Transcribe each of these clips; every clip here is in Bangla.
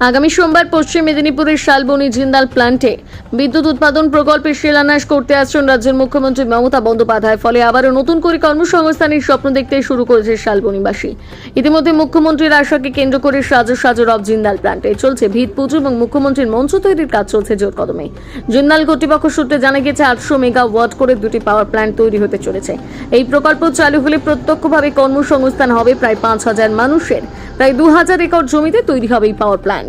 আগামী সোমবার পশ্চিম মেদিনীপুরের শালবনী জিন্দাল প্ল্যান্টে বিদ্যুৎ উৎপাদন প্রকল্পের শিলান্যাস করতে আসছেন রাজ্যের মুখ্যমন্ত্রী মমতা বন্দ্যোপাধ্যায়। ফলে আবারও নতুন করে কর্মসংস্থানের স্বপ্ন দেখতে শুরু করেছে শালবনীবাসী। ইতিমধ্যে মুখ্যমন্ত্রীর আশাকে কেন্দ্র করে সাজো সাজো রব জিন্দাল প্ল্যান্টে চলছে ভিত পুজো এবং মুখ্যমন্ত্রীর মঞ্চ তৈরির কাজ চলছে জোর কদমে। জিন্দাল কর্তৃপক্ষ সূত্রে জানা গেছে আটশো মেগা ওয়াট করে দুটি পাওয়ার প্ল্যান্ট তৈরি হতে চলেছে। এই প্রকল্প চালু হলে প্রত্যক্ষভাবে কর্মসংস্থান হবে প্রায় পাঁচ হাজার মানুষের। প্রায় দু হাজার একর জমিতে তৈরি হবে এই পাওয়ার প্ল্যান্ট।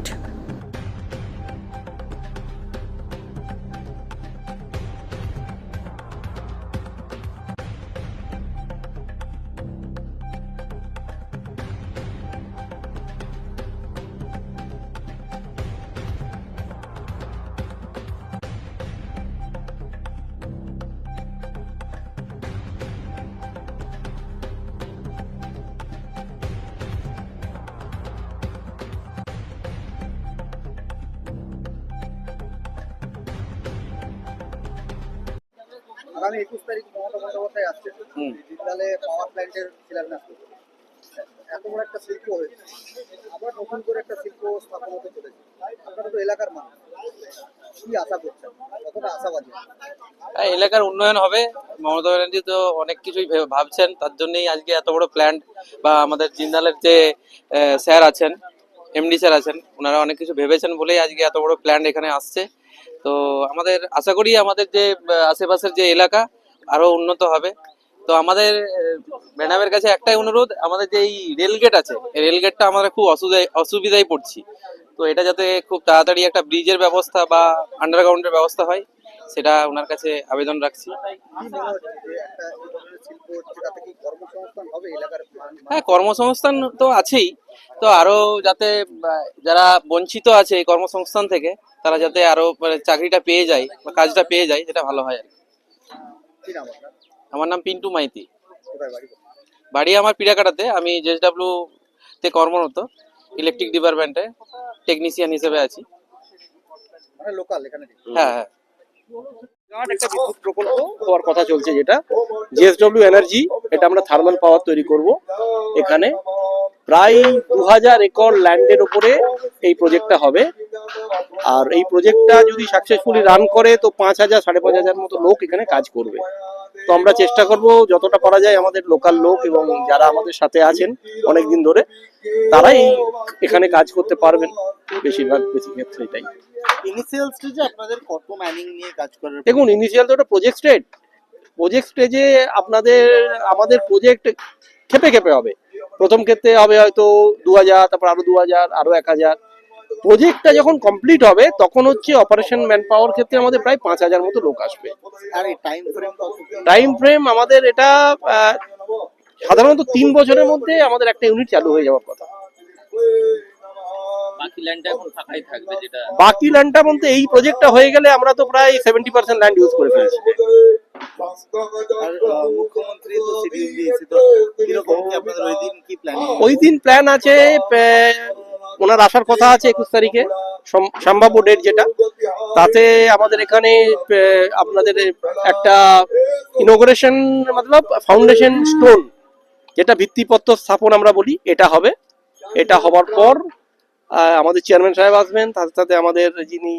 আগামী একুশ তারিখ মমতা বন্দ্যোপাধ্যায় আসছে। পাওয়ার প্ল্যান্টের শিলান্যাস এত বড় একটা শিল্প হয়েছে। আবার নতুন করে একটা শিল্প স্থাপন হতে চলেছে। আপনারা তো এলাকার মানুষ। কি আশা করছেন? কতটা আশাবাদী? হ্যাঁ, এলাকার উন্নয়ন হবে। মমতা ব্যানার্জি তো অনেক কিছুই ভাবছেন। তার জন্যই আজকে এত বড় প্ল্যান্ট বা আমাদের জিন্দালের যে স্যার আছেন এমডি স্যার আছেন ওনারা অনেক কিছু ভেবেছেন বলেই আজকে এত বড় প্ল্যান্ট এখানে আসছে। তো আমাদের, আশা করি আমাদের যে আশেপাশের যে এলাকা আরও উন্নত হবে। তো আমাদের ম্যাডামের কাছে একটাই অনুরোধ, আমাদের যে এই রেল গেট আছে, এই রেল গেটটা আমরা খুব অসুবিধায় অসুবিধায় পড়ছি। তো এটা যাতে খুব তাড়াতাড়ি একটা ব্রিজের ব্যবস্থা বা আন্ডারগ্রাউন্ডের ব্যবস্থা হয়, সেটা ওনার কাছে আবেদন রাখছি? হ্যাঁ কর্মসংস্থান তো আছেই। তো আরও যাতে যারা বঞ্চিত আছে এই কর্মসংস্থান থেকে তারা যাতে আরও মানে চাকরিটা পেয়ে যায় বা কাজটা পেয়ে যায় সেটা ভালো হয় আর কি। কি নাম আপনার? আমার নাম পিন্টু মাইতি। বাড়ি? আমার পিড়াকাটাতে। আমি জেএসডাব্লিউ তে কর্মরত ইলেকট্রিক ডিপার্টমেন্টে টেকনিশিয়ান হিসেবে আছি। মানে লোকাল এখানে? নেই। হ্যাঁ। হ্যাঁ একটা বিদ্যুৎ প্রকল্প হওয়ার কথা চলছে যেটা। জিএসডব্লিউ এনার্জি এটা আমরা থার্মাল পাওয়ার তৈরি করব। এখানে প্রায় দু হাজার একর ল্যান্ডের উপরে এই প্রজেক্টটা হবে। আর এই প্রজেক্টটা যদি সাকসেসফুলি রান করে তো পাঁচ হাজার সাড়ে পাঁচ হাজার মতো লোক এখানে কাজ করবে। তো আমরা চেষ্টা করব যতটা পারা যায় আমাদের লোকাল লোক এবং যারা আমাদের সাথে আছেন অনেক দিন ধরে তারাই এখানে কাজ করতে পারবেন। বেশিরভাগ বেশি ক্ষেত্রে এটাই। ইনিশিয়াল স্টেজে আপনাদের কত ম্যানিং নিয়ে কাজ করার দেখুন ইনিশিয়াল তো একটা প্রজেক্ট স্টেজ প্রজেক্ট স্টেজে আপনাদের আমাদের প্রজেক্ট খেপে খেপে হবে। প্রথম ক্ষেত্রে হবে হয়তো দু হাজার তারপর আরও দু হাজার আরও এক হাজার। প্রজেক্টটা যখন কমপ্লিট হবে তখন হচ্ছে অপারেশন ম্যান পাওয়ার ক্ষেত্রে আমাদের প্রায় পাঁচ হাজার মতো লোক আসবে। আর টাইম ফ্রেম টাইম ফ্রেম আমাদের এটা সাধারণত তিন বছরের মধ্যে আমাদের একটা ইউনিট চালু হয়ে যাওয়ার কথা। বাকি ল্যান্ডটা এখন ফাঁকাই থাকবে যেটা বাকি ল্যান্ডটা বলতে এই প্রজেক্টটা হয়ে গেলে আমরা তো প্রায় সেভেন্টি পার্সেন্ট ল্যান্ড ইউজ করে ফেলেছি। ওই দিন কি প্ল্যানিং ওই দিন প্ল্যান আছে ওনার আসার কথা আছে একুশ তারিখে, সম- সম্ভাব্য ডেট যেটা। তাতে আমাদের এখানে আপনাদের একটা ইনোগ্রেশন মতলব ফাউন্ডেশন স্টোন যেটা ভিত্তিপত্র স্থাপন আমরা বলি, এটা হবে। এটা হবার পর আমাদের চেয়ারম্যান সাহেব আসবেন, তার সাথে আমাদের যিনি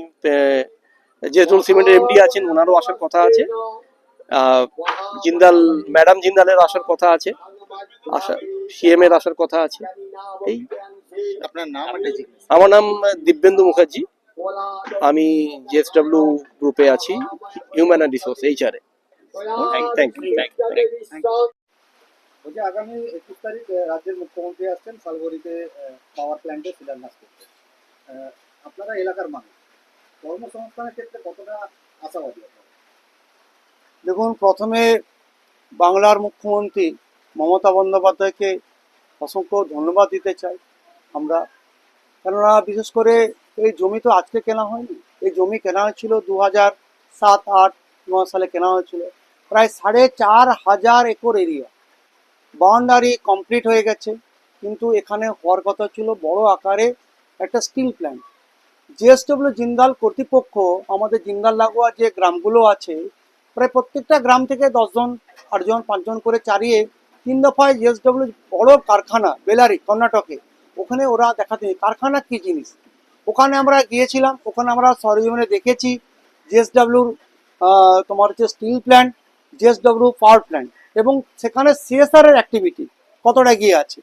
জেসডুল সিমেন্টের এমডি আছেন, ওনারও আসার কথা আছে। জিন্দাল ম্যাডাম জিন্দালের আসার কথা আছে। আসা সিএম এর আসার কথা আছে। এই আমার নাম দিব্যেন্দু মুখার্জি। আমি জিএসডব্লিউ গ্রুপে আছি হিউম্যান অ্যান্ড রিসোর্স এইচআর এ। থ্যাংক ইউ বলছি আগামী একুশ তারিখ রাজ্যের মুখ্যমন্ত্রী আসছেন শালবরীতে পাওয়ার প্ল্যান্টে শিলান্যাস করতে। আপনারা এলাকার মানুষ। কর্মসংস্থানের ক্ষেত্রে কতটা আশাবাদী দেখুন প্রথমে বাংলার মুখ্যমন্ত্রী মমতা বন্দ্যোপাধ্যায়কে অসংখ্য ধন্যবাদ দিতে চাই। আমরা। কেননা বিশেষ করে এই জমি তো আজকে কেনা হয়নি। এই জমি কেনা হয়েছিল দু হাজার সাত, আট নয় সালে কেনা হয়েছিল। প্রায় সাড়ে চার হাজার একর এরিয়া বাউন্ডারি কমপ্লিট হয়ে গেছে। কিন্তু এখানে হওয়ার কথা ছিল বড় আকারে একটা স্টিল প্ল্যান্ট জিএসডব্লিউ জিন্দাল কর্তৃপক্ষ, আমাদের জিন্দাল লাগোয়া যে গ্রামগুলো আছে, প্রায় প্রত্যেকটা গ্রাম থেকে দশজন, আটজন, পাঁচজন করে চারিয়ে তিন দফায় জিএসডব্লিউ বড় কারখানা, বেলারি, কর্ণাটকে ওখানে ওরা দেখাতে কারখানা কি জিনিস? ওখানে আমরা গিয়েছিলাম, ওখানে আমরা সরজমিনে দেখেছি জিএসডাব্লিউর তোমার হচ্ছে steel plant GSW power plant এবং সেখানে সিএসআর এর অ্যাক্টিভিটি কতটা গিয়ে আছে।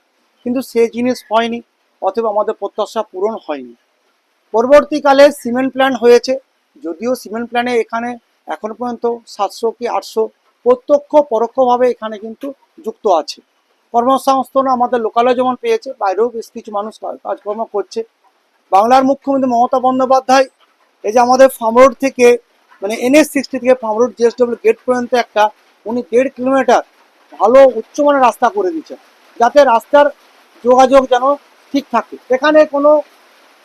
কিন্তু সে জিনিস হয়নি, অথবা আমাদের প্রত্যাশা পূরণ হয়নি। পরবর্তীকালে সিমেন্ট প্ল্যান্ট হয়েছে, যদিও সিমেন্ট প্ল্যানে এখানে এখন পর্যন্ত সাতশো কি আটশো প্রত্যক্ষ পরোক্ষভাবে এখানে কিন্তু যুক্ত আছে। কর্মসংস্থান আমাদের লোকালয় যেমন পেয়েছে, বাইরেও বেশ কিছু মানুষ কাজ- কাজকর্ম করছে। বাংলার মুখ্যমন্ত্রী মমতা বন্দ্যোপাধ্যায় এই যে আমাদের ফার্ম রোড থেকে মানে এনএস সিক্সটি থেকে ফার্ম রোড জিএসডব্লিউ গেট পর্যন্ত একটা, উনি দেড় কিলোমিটার ভালো উচ্চমানের রাস্তা করে দিচ্ছেন যাতে রাস্তার যোগাযোগ যেন ঠিক থাকে। এখানে কোনো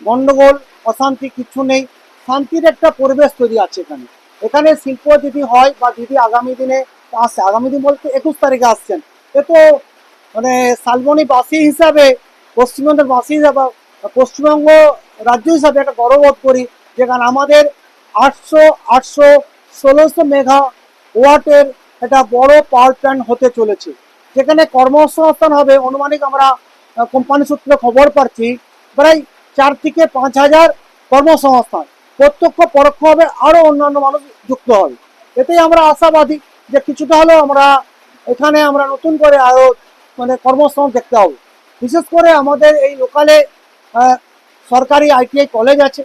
গন্ডগোল, অশান্তি কিছু নেই। শান্তির একটা পরিবেশ তৈরি আছে এখানে। এখানে শিল্প যদি হয় বা যদি আগামী দিনে আসছে আগামী দিন বলতে একুশ তারিখে আসছেন, এ তো মানে শালবনী বাসী হিসাবে, পশ্চিমবঙ্গের বাসী হিসাবে, পশ্চিমবঙ্গ রাজ্য হিসাবে একটা গর্ববোধ করি যেখানে আমাদের আটশো আটশো, ষোলোশো মেগা ওয়াটের একটা বড় পাওয়ার প্ল্যান্ট হতে চলেছে। যেখানে কর্মসংস্থান হবে, অনুমানিক আমরা কোম্পানি সূত্রে খবর পাচ্ছি, প্রায় চার থেকে পাঁচ হাজার কর্মসংস্থান। প্রত্যক্ষ পরোক্ষভাবে আরও অন্যান্য মানুষ যুক্ত হবে। এতেই আমরা আশাবাদী যে কিছুটা হলেও আমরা এখানে আমরা নতুন করে আরও মানে কর্মসংস্থান দেখতে হবে। বিশেষ করে আমাদের এই লোকালে সরকারি আইটিআই কলেজ আছে,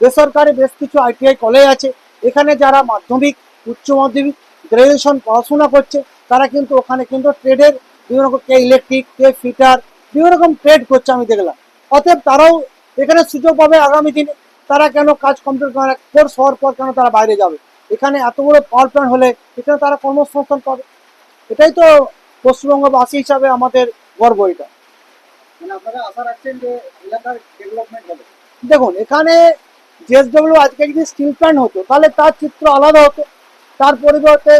বেসরকারি বেশ কিছু আইটিআই কলেজ আছে। এখানে যারা মাধ্যমিক, উচ্চ মাধ্যমিক গ্রাজুয়েশন পড়াশোনা করছে, তারা কিন্তু ওখানে কিন্তু ট্রেডের বিভিন্ন রকম কে ইলেকট্রিক কে ফিটার বিভিন্ন রকম ট্রেড করছে আমি দেখলাম। অতএব তারাও এখানে সুযোগ পাবে আগামী দিনে। তারা কেন কাজ কমপ্লিট করে কোর্স হওয়ার পর কেন তারা বাইরে যাবে? এখানে এত বড় পাওয়ার প্ল্যান্ট হলে এখানে তারা কর্মসংস্থান পাবে। এটাই তো পশ্চিমবঙ্গবাসী হিসাবে আমাদের গর্ব এটা। মানে আশা রাখছেন যে এলাকার ডেভেলপমেন্ট হবে? দেখুন এখানে জেএসডব্লিউ আজকে যদি স্টিল প্ল্যান্ট হতো তাহলে তার চিত্র আলাদা হতো। তার পরিবর্তে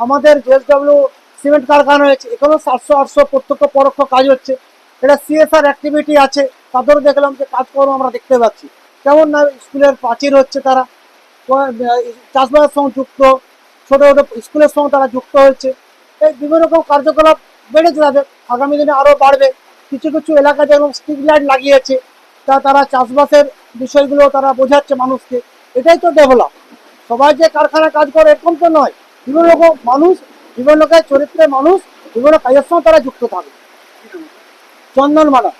আমাদের জেএসডব্লিউ সিমেন্ট কারখানা হয়েছে এখানেও সাতশো আটশো প্রত্যক্ষ পরোক্ষ কাজ হচ্ছে। এটা সিএসআর অ্যাক্টিভিটি আছে তাদেরও দেখলাম যে কাজকর্ম আমরা দেখতে পাচ্ছি। যেমন না স্কুলের প্রাচীর হচ্ছে তারা চাষবাসের সঙ্গে যুক্ত ছোটো ছোটো স্কুলের সঙ্গে তারা যুক্ত হয়েছে। এই বিভিন্ন রকম কার্যকলাপ বেড়ে যাবে আগামী দিনে আরও বাড়বে। কিছু কিছু এলাকাতে যেমন স্ট্রিট লাইট লাগিয়েছে, তা তারা চাষবাসের বিষয়গুলো তারা বোঝাচ্ছে মানুষকে। এটাই তো ডেভেলপ সবাই যে কারখানা কাজ করে, এরকম তো নয়। বিভিন্ন রকম মানুষ, বিভিন্ন চরিত্রের মানুষ, বিভিন্ন কাজের সঙ্গে তারা যুক্ত থাকে। চন্দন মালা